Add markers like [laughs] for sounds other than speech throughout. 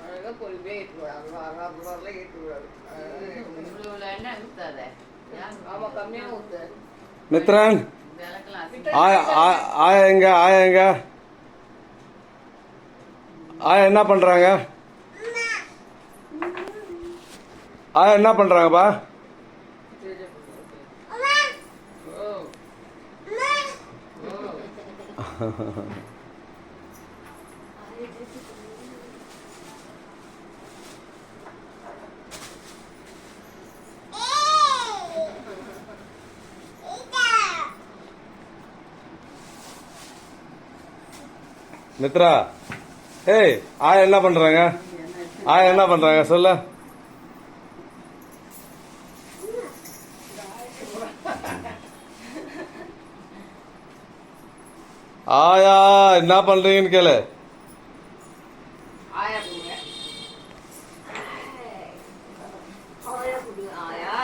அழகா பொறுமையா வரலாம் கம்மியா மித்ரன் ஆயா ஆயா எங்க ஆயா எங்க? ஆயா என்ன பண்றாங்க? ஆயா என்ன பண்றாங்கப்பா? மித்ரா ஏய் ஆயா என்ன பண்றாங்க? ஆயா என்ன பண்றாங்க? சொல்ல. ஆயா என்ன பண்றீங்கன்னு கேளு ஆயா கொடுங்க ஆயா கொடுங்க ஆயா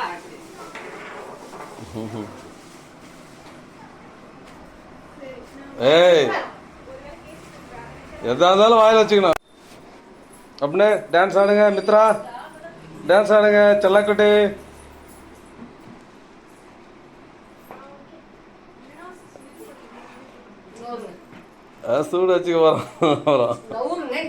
ஏய் எதா இருந்தாலும் வாயில வச்சுக்கணும் அப்படின்னே டான்ஸ் ஆடுங்க மித்ரா டான்ஸ் ஆடுங்க செல்லக்குட்டி சூடு வச்சுக்க வரோம் வரோம் நவுருங்க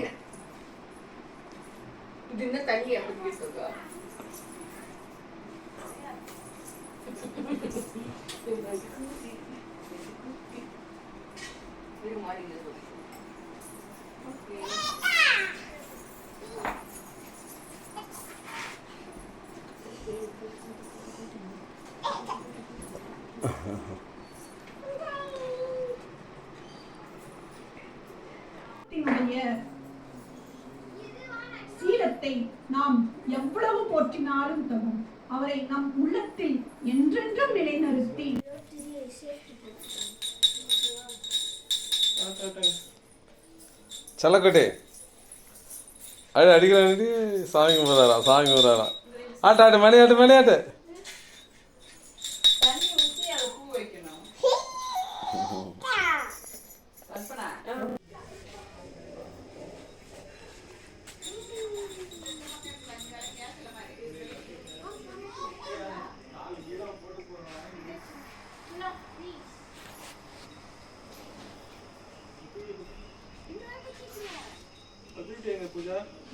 பக்தியினுடைய சீலத்தை நாம் எவ்வளவு போற்றினாலும் தகும். அவரை நம் உள்ளத்தில் என்றென்றும் நிலைநிறுத்தி. செல்லக்குட்டி. அடி அடிக்கிறாண்டி சாமி கும்பிட்றாராம் சாமி கும்பிட்றாராம் ஆட்டு ஆட்டு மணி ஆட்டு மணி ஆட்டு. Hoca.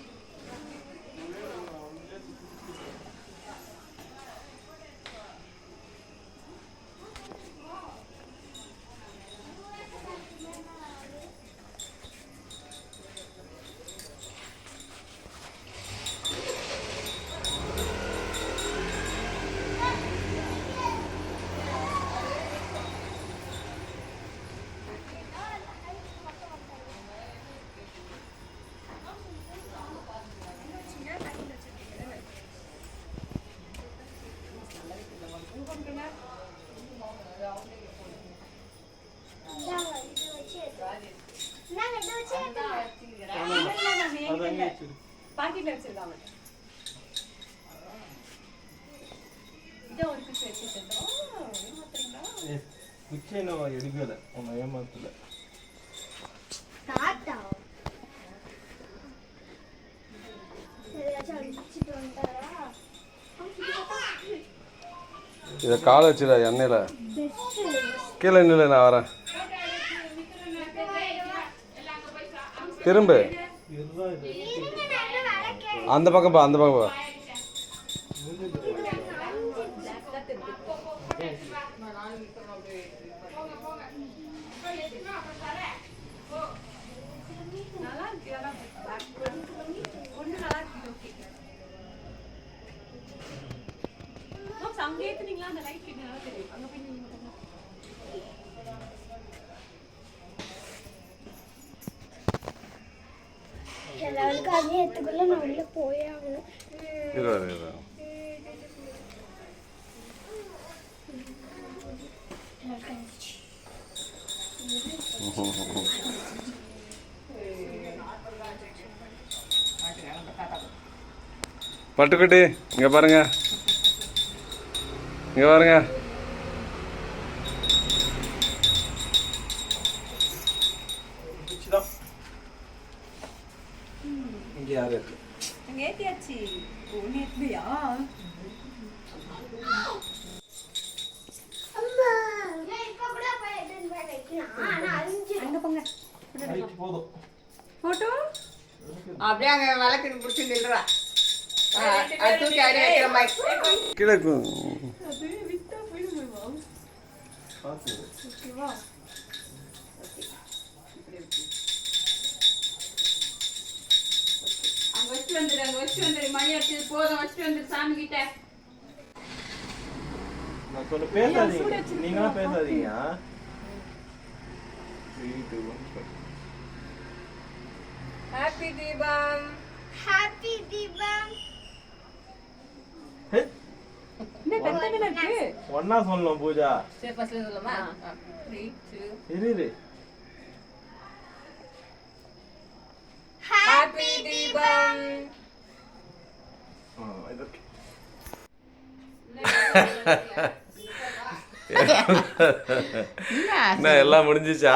பாக்கெட்ல வச்சிருக்காங்க இதை ஒரு எடுக்கல உன்னை ஏமாத்தல தாத்தா அடிச்சுட்டு வந்துட்டாரா இதை காலை வச்சுடா எண்ணெயில் கீழே நில்லு நான் வரேன் திரும்ப இதுதான் இது அந்த பக்கம் பா அந்த பக்கம் பா. இருக்கு அங்கே ஏத்துனீங்களா அந்த லைட் நல்லா தெரியும். அங்க போய் நீங்க மட்டும் எல்லாருக்கும் அதே எடுத்துக்குள்ள நான் உள்ள போயே ஆகணும் இருவாரு இருவாரு பட்டுக்குட்டி இங்கே பாருங்க இங்கே பாருங்க போதும். போட்டோ? அப்படியே அங்க விளக்கு பிடிச்சி நில்றா. ஆ, அது தூக்கி அப்படியே வைக்கிற மாதிரி. கீழே கு- அது வித்தா போயிடுமா பார்த்து ஓகேவா அங்க வச்சு வந்துடு அங்க வச்சு வந்துடு மணி அடிச்சது போதும். வச்சு வந்துடு சாமி கிட்ட. நான் சொல்ல பேசாதீங்க. நீங்களும் பேசாதீங்க த்ரீ டூ ஒன் ஹாப்பி தீபம் ஹாப்பி தீபம் என்ன கத்தன இருக்கு ஒன்னா சொல்லணும் பூஜா. சரி ஃபர்ஸ்ட்ல சொல்லலாமா இரு இரு. ஹாப்பி தீபம். [laughs] என்ன? எல்லாம் முடிஞ்சிச்சா?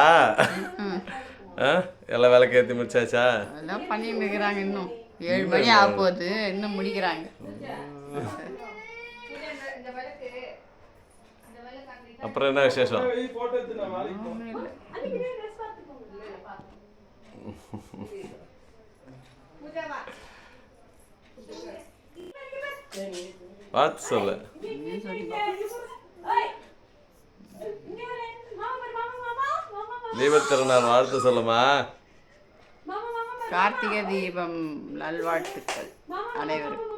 ஆ? எல்லாம் விளக்கு ஏற்றி முடிச்சாச்சா? அதெல்லாம் பண்ணிட்டு இருக்கிறாங்க இன்னும். ஏழு மணி ஆக போகுது இன்னும் முடிக்கிறாங்க. அப்புறம் என்ன விசேஷம். பார்த்து சொல்லு. தீபத்திருநாள் வாழ்த்து சொல்லுமா? கார்த்திகை தீபம் நல்வாழ்த்துக்கள் அனைவருக்கும்.